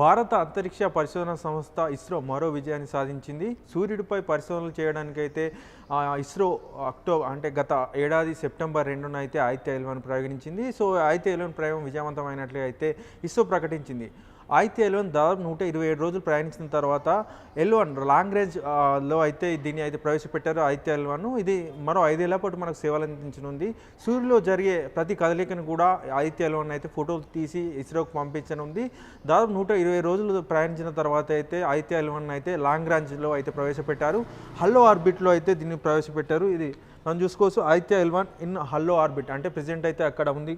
భారత అంతరిక్ష పరిశోధన సంస్థ ఇస్రో మరో విజయాన్ని సాధించింది. సూర్యుడిపై పరిశోధనలు చేయడానికైతే ఇస్రో అక్టోబర్ అంటే గత ఏడాది సెప్టెంబర్ రెండున అయితే ఆదిత్య ఎల్వన్ ప్రయోగించింది. సో ఆదిత్య ఎల్వన్ ప్రయోగం విజయవంతమైనట్లు అయితే ఇస్రో ప్రకటించింది. ఆదిత్య ఎల్వన్ దాదాపు నూట ఇరవై ఏడు రోజులు ప్రయాణించిన తర్వాత ఎల్వన్ లాంగ్ రేంజ్లో అయితే దీన్ని అయితే ప్రవేశపెట్టారు ఆదిత్య ఎల్వన్ ఇది మరో ఐదేళ్ళ పాటు మనకు సేవలు అందించనుంది సూర్యులో జరిగే ప్రతి కదలికను కూడా ఆదిత్య ఎల్వన్ అయితే ఫోటోలు తీసి ఇస్రోకు పంపించనుంది. దాదాపు నూట ఇరవై రోజులు ప్రయాణించిన తర్వాత అయితే ఆదిత్య ఎల్వన్ అయితే లాంగ్ రేంజ్లో అయితే ప్రవేశపెట్టారు. హల్లో ఆర్బిట్లో అయితే దీన్ని ప్రవేశపెట్టారు. ఇది మనం చూసుకోవచ్చు Aditya L one in halo orbit అంటే ప్రెసెంట్ అయితే అక్కడ ఉంది.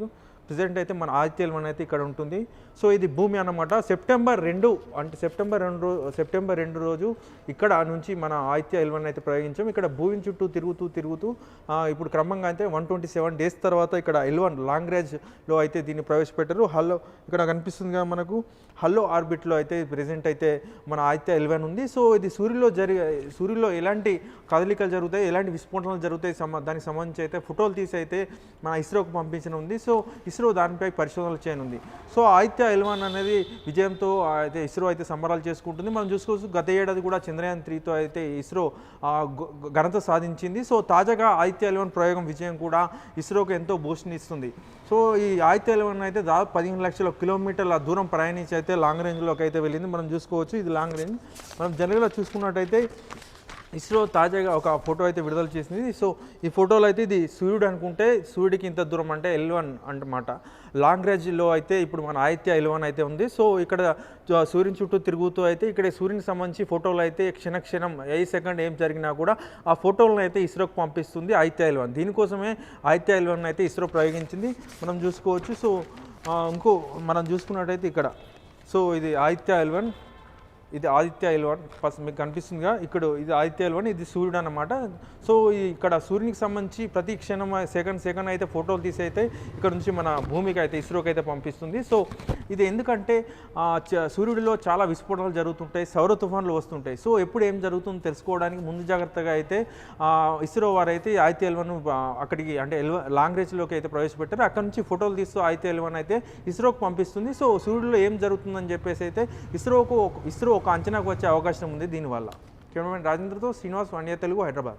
ప్రజెంట్ అయితే మన ఆదిత్య ఎల్వన్ అయితే ఇక్కడ ఉంటుంది. సో ఇది భూమి అన్నమాట. సెప్టెంబర్ రెండు అంటే సెప్టెంబర్ రెండు సెప్టెంబర్ రెండు రోజు ఇక్కడ నుంచి మన ఆదిత్య ఎల్వన్ అయితే ప్రయోగించాం. ఇక్కడ భూమి చుట్టూ తిరుగుతూ తిరుగుతూ ఇప్పుడు క్రమంగా అయితే వన్ ట్వంటీ సెవెన్ డేస్ తర్వాత ఇక్కడ ఎల్వన్ లాంగ్ రేంజ్లో అయితే దీన్ని ప్రవేశపెట్టారు. హల్లో ఇక్కడ కనిపిస్తుంది మనకు. హల్లో ఆర్బిట్లో అయితే ప్రెసెంట్ అయితే మన ఆదిత్య ఎల్వన్ ఉంది. సో ఇది సూర్యులో జరిగే సూర్యులో ఎలాంటి కదలికలు జరుగుతాయి ఎలాంటి విస్ఫోటనలు జరుగుతాయి సమ దానికి సంబంధించి అయితే ఫోటోలు తీసి అయితే మన ఇస్రోకు పంపించిన ఉంది. సో ఇస్రో దానిపై పరిశోధనలు చేయనుంది. సో ఆదిత్య ఎల్వాన్ అనేది విజయంతో అయితే ఇస్రో అయితే సంబరాలు చేసుకుంటుంది. మనం చూసుకోవచ్చు గత ఏడాది కూడా చంద్రయాన్ త్రీతో అయితే ఇస్రో ఘనత సాధించింది. సో తాజాగా ఆదిత్య ఎల్వన్ ప్రయోగం విజయం కూడా ఇస్రోకి ఎంతో బూస్ట్ని ఇస్తుంది సో ఈ ఆదిత్య ఎల్వన్ అయితే దాదాపు పదిహేను లక్షల కిలోమీటర్ల దూరం ప్రయాణించి అయితే లాంగ్ రేంజ్లోకి అయితే వెళ్ళింది. మనం చూసుకోవచ్చు ఇది లాంగ్ రేంజ్. మనం జనరల్గా చూసుకున్నట్టయితే ఇస్రో తాజాగా ఒక ఫోటో అయితే విడుదల చేసింది. సో ఈ ఫోటోలో అయితే ఇది సూర్యుడు అనుకుంటే సూర్యుడికి ఇంత దూరం అంటే ఎల్వన్ అంటమాట లాంగ్ రేంజ్లో అయితే ఇప్పుడు మన ఆదిత్య ఎల్వన్ అయితే ఉంది. సో ఇక్కడ సూర్యుని చుట్టూ తిరుగుతూ అయితే ఇక్కడ సూర్యునికి సంబంధించి ఫోటోలు అయితే క్షణ క్షణం ఏ సెకండ్ ఏం జరిగినా కూడా ఆ ఫోటోలను అయితే ఇస్రోకి పంపిస్తుంది ఆదిత్య ఎల్వన్ దీనికోసమే ఆదిత్య ఎల్వన్ అయితే ఇస్రో ప్రయోగించింది. మనం చూసుకోవచ్చు. సో ఇంకో మనం చూసుకున్నట్టయితే ఇక్కడ. సో ఇది ఆదిత్య ఎల్వన్ ఇది ఆదిత్య ఎల్వన్ ఫస్ట్ మీకు కనిపిస్తుందిగా ఇక్కడ ఇది ఆదిత్య ఎల్వన్ ఇది సూర్యుడు అనమాట సో ఇక్కడ సూర్యునికి సంబంధించి ప్రతి క్షణం సెకండ్ సెకండ్ అయితే ఫోటోలు తీసి అయితే ఇక్కడ నుంచి మన భూమికి అయితే ఇస్రోకి అయితే పంపిస్తుంది. సో ఇది ఎందుకంటే చ- సూర్యుడిలో చాలా విస్ఫోటనాలు జరుగుతుంటాయి సౌర తుఫాన్లు వస్తుంటాయి. సో ఎప్పుడు ఏం జరుగుతుందో తెలుసుకోవడానికి ముందు జాగ్రత్తగా అయితే ఇస్రో వారు అయితే ఆదిత్య ఎల్వన్ అక్కడికి అంటే ఎల్వ లాంగ్ రేంజ్లోకి అయితే ప్రవేశపెట్టారు. అక్కడ నుంచి ఫోటోలు తీస్తూ ఆదిత్య ఎల్వన్ అయితే ఇస్రోకి పంపిస్తుంది. సో సూర్యుడిలో ఏం జరుగుతుందని చెప్పేసి అయితే ఇస్రోకు ఒక- ఇస్రో ఒక అంచనాకు వచ్చే అవకాశం ఉంది దీనివల్ల. కెమెరామెన్ రాజేంద్రతో శ్రీనివాస్ వండియా తెలుగు హైదరాబాద్.